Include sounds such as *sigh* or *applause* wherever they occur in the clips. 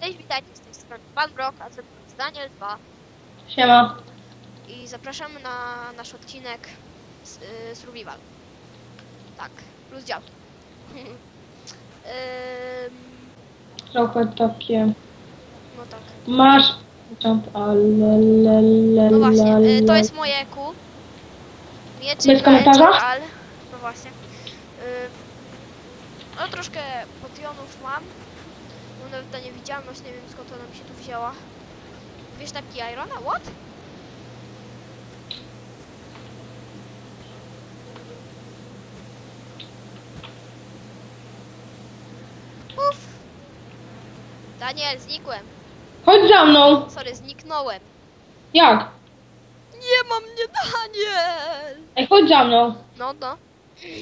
Cześć, witajcie z tej strony Pan Brok, a ze mną jest Daniel 2 Siema. i zapraszamy na nasz odcinek z, y, Survival. Tak, plus działki. *laughs* Ym, Trochę takie. no tak. Masz. Jump, ale, le, le, No właśnie, y, to jest moje ku. Mieczyk Bez komentarza? Al. No właśnie. Ym, no troszkę potionów mam. Mam nawet ta niewidzialność, nie wiem skąd ona mi się tu wzięła. Wiesz taki Irona? What? Uf. Daniel, znikłem. Chodź za mną. Sorry, zniknąłem. Jak? Nie mam mnie, Daniel! Ej, chodź za mną. No, no. *clears throat*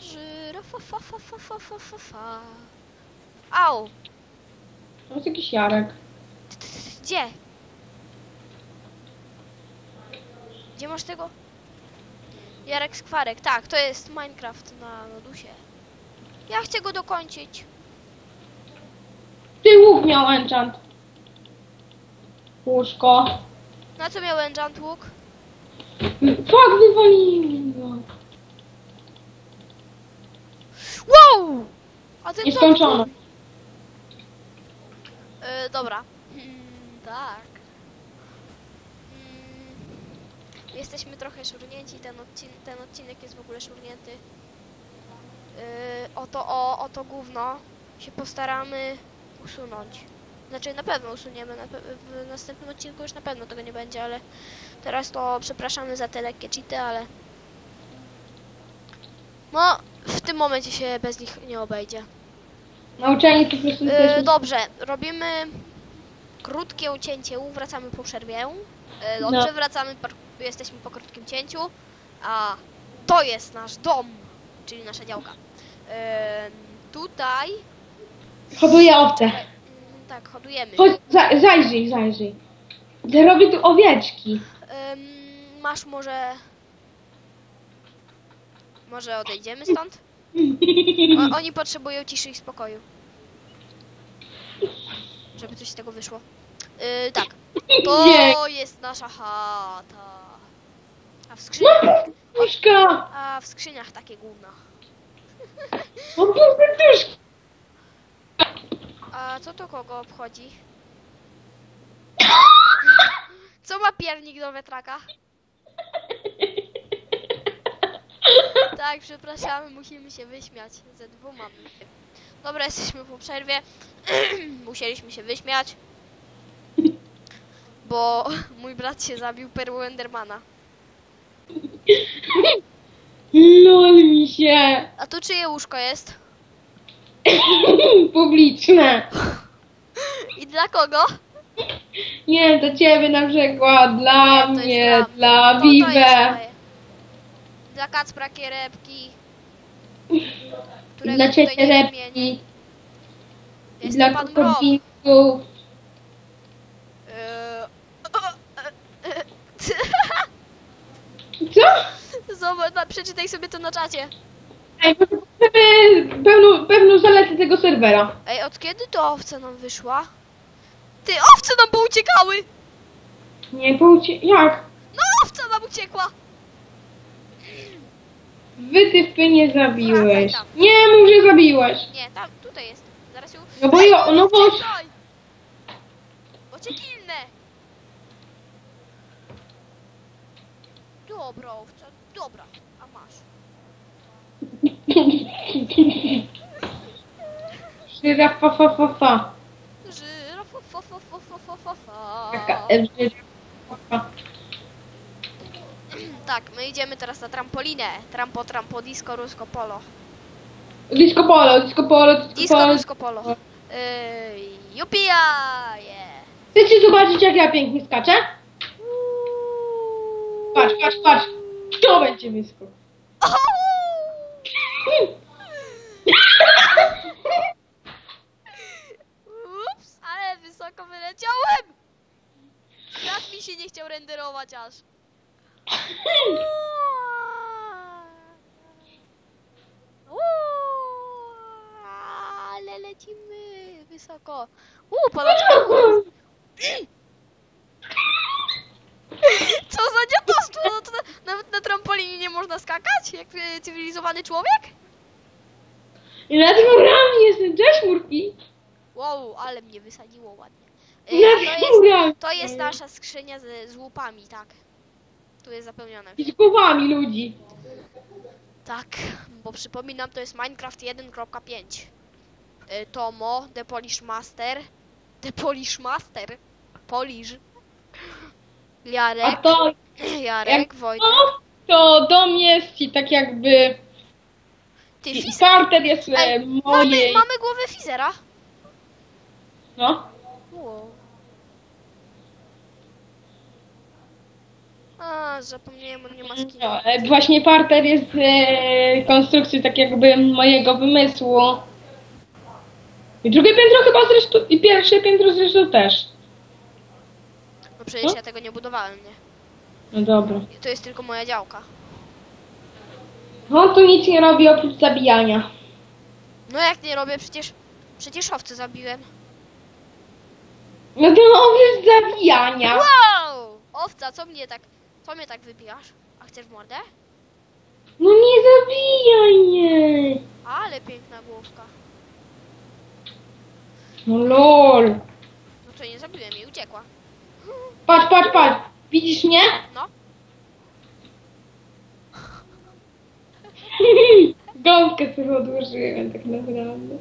Żyrafa, fa, fa, fa, fa, fa, fa, fa. Au! To jest jakiś Jarek. Gdzie? Gdzie masz tego? Jarek Skwarek, tak, to jest Minecraft na lodusie. Ja chcę go dokończyć. Ty łuk miał enchant. Łóżko. Na co miał enchant łuk? Fuck, wywaliłem go. Wow! A ten Nieskończone. E, dobra. Mm, tak. Mm, jesteśmy trochę szurnięci, ten, odcin ten odcinek jest w ogóle szurnięty. E, oto, o, oto gówno się postaramy usunąć. Znaczy na pewno usuniemy, na pe w następnym odcinku już na pewno tego nie będzie, ale teraz to przepraszamy za te lekkie cheaty, ale no w tym momencie się bez nich nie obejdzie. Nauczenie to po prostu Yy, dobrze, robimy krótkie ucięcie, wracamy po przerwie. Yy, No. dobrze, wracamy, po, jesteśmy po krótkim cięciu, a to jest nasz dom, czyli nasza działka. Yy, tutaj, Hoduję owce. mm, tak, hodujemy. Chodź, za, zajrzyj, zajrzyj. Robię tu owieczki. Ym, masz może... Może odejdziemy stąd? O, *laughs* oni potrzebują ciszy i spokoju. Żeby coś z tego wyszło. Yy, tak. *laughs* To jest nasza chata. A w skrzyniach... Puszka! A w skrzyniach takie gówna. Mam pół serduszka. A co to kogo obchodzi? *laughs* Co ma piernik do wiatraka? Tak, przepraszamy, musimy się wyśmiać ze dwoma. Dobra, jesteśmy po przerwie. *clears throat* Musieliśmy się wyśmiać. Bo mój brat się zabił perłą Endermana. Lol mi się. A tu czyje łóżko jest? *clears throat* Publiczne. I dla kogo? Nie, do ciebie na przykład, dla To jest mnie, dla- dla To, to jest moje. Dla Kacpra Kierepki. którego Dla tutaj ciebie nie wymienię. repki. Jest Dla pan. Eee, Co? *laughs* Zobacz, na, przeczytaj sobie to na czacie. Ej, potrzebujemy pełną, pewną zaletę tego serwera. Ej, od kiedy to owca nam wyszła? Ty, owce nam pouciekały! Nie, pójdzie. Jak? No, owca nam uciekła! Wy typy nie zabiłeś. Wracaj Nie mów, że zabiłeś. Nie, tam, tutaj jest. Zaraz ją... No bo ja- no bo-! Bo cię kilnę! Dobra, owca, dobra. A masz. Żyrafa fa fa fa. Żyra, fa, fa, fa, fa, fa, fa, fa, fa. Taka żyrafa fa fa. Tak, my idziemy teraz na trampolinę. Trampo, trampo, disco, rusko, polo. Disco polo, disco polo, disco Disco, polo. rusko, polo. Yy, jupia! Yeah. Chcecie zobaczyć jak ja pięknie skaczę? Patrz, patrz, patrz. To będzie wyskok. Ups, ale wysoko wyleciałem! Teraz mi się nie chciał renderować aż. Uuu. lecimy wysoko. Uuu, palaczka. Co za dziadostwo? No to na, nawet na trampolinie nie można skakać? Jak e, cywilizowany człowiek? I nad murami jestem, cześć murki. Wow, ale mnie wysadziło ładnie. Nad to, jest, murami. to jest nasza skrzynia z, z łupami, tak. Tu jest zapełnione. I z głowami ludzi. Tak, bo przypominam, to jest Minecraft 1.5. Y, Tomo, The Polish Master, The Polish Master, Polish, A Jarek, to, Jarek, Wojtek. to, to dom jest i tak jakby... Ty, I Fiz... karter jest e, mamy, mojej... mamy głowę Fizera. No. Wow. A, zapomniałem, on nie ma skina. No, właśnie parter jest e, konstrukcji tak jakby mojego wymysłu. I drugie piętro chyba zresztą, i pierwsze piętro zresztą też. No przecież No. ja tego nie budowałem, nie? No dobra. To jest tylko moja działka. On tu nic nie robi oprócz zabijania. No jak nie robię, przecież, przecież owce zabiłem. No to oprócz zabijania. Wow! Owca, co mnie tak, co mnie tak wybijasz? A chcesz w mordę? No nie zabijaj mnie. Ale piękna główka. No lol. No to nie zabiłem jej, uciekła. Patrz, patrz, patrz. Widzisz mnie? No. *laughs* Gąbkę sobie odłożyłem tak naprawdę.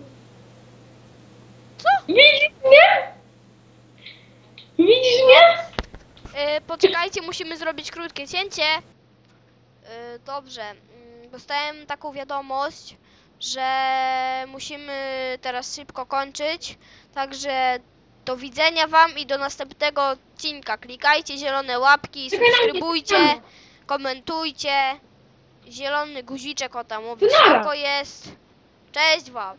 Co? Widzisz mnie? Widzisz mnie? E, poczekajcie, musimy zrobić krótkie cięcie. E, dobrze. mm, Dostałem taką wiadomość, że musimy teraz szybko kończyć. Także do widzenia wam i do następnego odcinka. Klikajcie zielone łapki, subskrybujcie, komentujcie. Zielony guziczek o tam mówi, wszystko jest. Cześć wam.